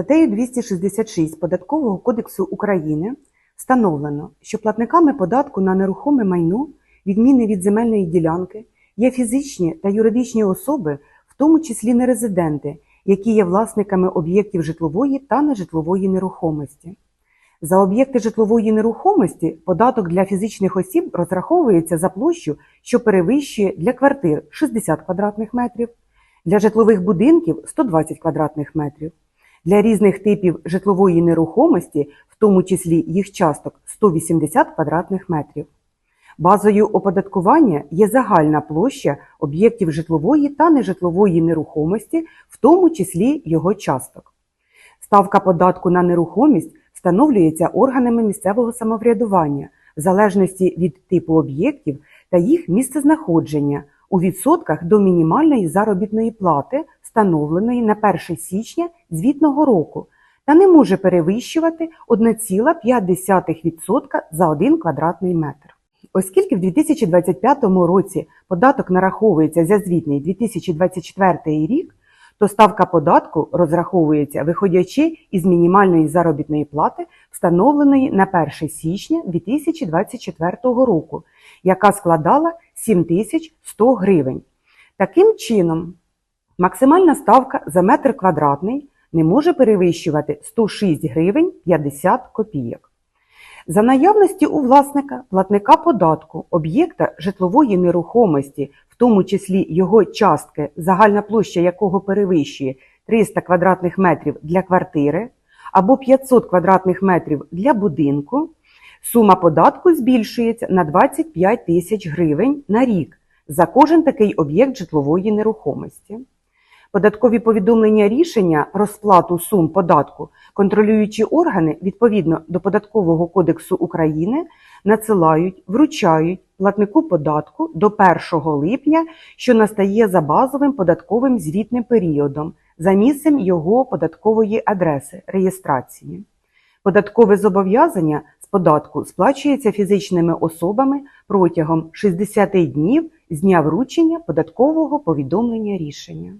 Статтею 266 Податкового кодексу України встановлено, що платниками податку на нерухоме майно, відмінне від земельної ділянки, є фізичні та юридичні особи, в тому числі нерезиденти, які є власниками об'єктів житлової та нежитлової нерухомості. За об'єкти житлової нерухомості податок для фізичних осіб розраховується за площу, що перевищує для квартир 60 квадратних метрів, для житлових будинків 120 квадратних метрів, для різних типів житлової нерухомості, в тому числі їх часток 180 квадратних метрів. Базою оподаткування є загальна площа об'єктів житлової та нежитлової нерухомості, в тому числі його часток. Ставка податку на нерухомість встановлюється органами місцевого самоврядування в залежності від типу об'єктів та їх місцезнаходження у відсотках до мінімальної заробітної плати, встановленої на 1 січня звітного року, та не може перевищувати 1,5% за 1 квадратний метр. Оскільки в 2025 році податок нараховується за звітний 2024 рік, то ставка податку розраховується виходячи із мінімальної заробітної плати, встановленої на 1 січня 2024 року, яка складала 7100 гривень. Таким чином, максимальна ставка за метр квадратний не може перевищувати 106 гривень 50 копійок. За наявності у власника платника податку об'єкта житлової нерухомості, в тому числі його частки, загальна площа якого перевищує 300 квадратних метрів для квартири або 500 квадратних метрів для будинку, сума податку збільшується на 25 тисяч гривень на рік за кожен такий об'єкт житлової нерухомості. Податкові повідомлення рішення розплату сум податку контролюючі органи відповідно до Податкового кодексу України надсилають, вручають платнику податку до 1 липня, що настає за базовим податковим звітним періодом, за місцем його податкової адреси реєстрації. Податкове зобов'язання з податку сплачується фізичними особами протягом 60 днів з дня вручення податкового повідомлення рішення.